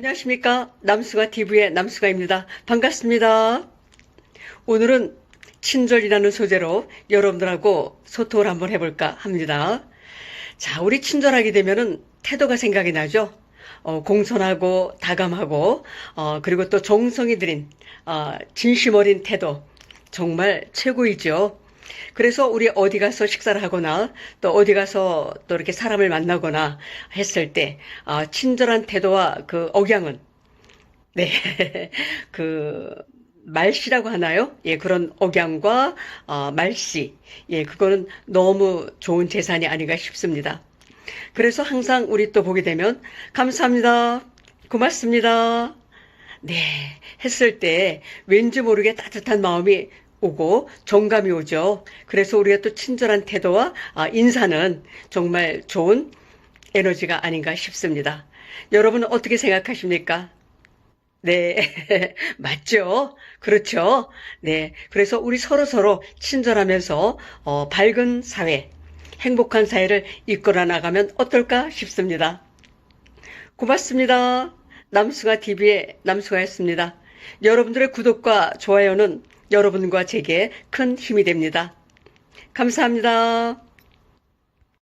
안녕하십니까. 남수가 TV의 남수가입니다. 반갑습니다. 오늘은 친절이라는 소재로 여러분들하고 소통을 한번 해볼까 합니다. 자, 우리 친절하게 되면은 태도가 생각이 나죠? 어, 공손하고 다감하고, 어, 그리고 또 정성이 들인, 어, 진심 어린 태도. 정말 최고이죠. 그래서 우리 어디 가서 식사를 하거나 또 어디 가서 또 이렇게 사람을 만나거나 했을 때, 아, 친절한 태도와 그 억양은, 네, 그, 말씨라고 하나요? 예, 그런 억양과 어, 말씨. 예, 그거는 너무 좋은 재산이 아닌가 싶습니다. 그래서 항상 우리 또 보게 되면 감사합니다. 고맙습니다. 네, 했을 때 왠지 모르게 따뜻한 마음이 오고 정감이 오죠. 그래서 우리가 또 친절한 태도와 아, 인사는 정말 좋은 에너지가 아닌가 싶습니다. 여러분은 어떻게 생각하십니까? 네, 맞죠? 그렇죠? 네, 그래서 우리 서로 서로 친절하면서 어, 밝은 사회, 행복한 사회를 이끌어 나가면 어떨까 싶습니다. 고맙습니다. 남수가 TV의 남수가였습니다. 여러분들의 구독과 좋아요는 여러분과 제게 큰 힘이 됩니다. 감사합니다.